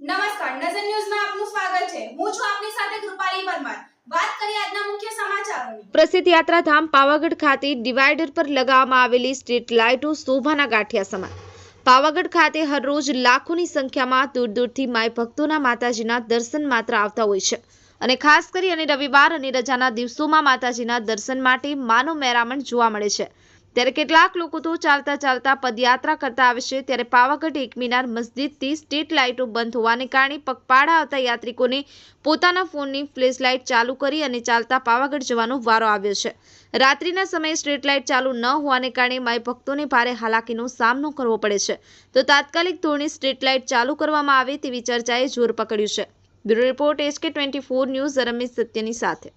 નમસ્કાર, નજર ન્યૂઝમાં આપનું સ્વાગત છે. હું છું આપની સાથે કૃપાલી પરમાર. પ્રસિદ્ધ યાત્રાધામ પાવાગઢ ખાતે ડિવાઈડર પર લગાવવામાં આવેલી સ્ટ્રીટ લાઇટો શોભાના ગાંઠિયા સમાન. પાવાગઢ ખાતે હરરોજ લાખોની સંખ્યામાં દૂર દૂરથી માય ભક્તોના માતાજીના દર્શન માત્ર આવતા હોય છે. અને ખાસ કરી અને રવિવાર અને રજાના દિવસોમાં માતાજીના દર્શન માટે માનો મેરામણ જોવા મળે છે. ત્યારે કેટલાક લોકો તો ચાલતા ચાલતા પદયાત્રા કરતા આવે છે, ત્યારે પાવાગઢ એક મિનાર મસ્જિદથી સ્ટ્રીટ લાઇટો બંધ હોવાને કારણે પગપાળા આવતા યાત્રિકોને પોતાના ફોનની ફ્લેશ લાઇટ ચાલુ કરી અને ચાલતા પાવાગઢ જવાનો વારો આવ્યો છે. રાત્રિના સમયે સ્ટ્રીટ લાઇટ ચાલુ ન હોવાને કારણે માય ભક્તોને ભારે હાલાકીનો સામનો કરવો પડે છે. તો તાત્કાલિક ધોરણે સ્ટ્રીટ લાઇટ ચાલુ કરવામાં આવે તેવી ચર્ચાએ જોર પકડ્યું છે. Bureau report SK twenty four news Ramesh સત્યની સાથે.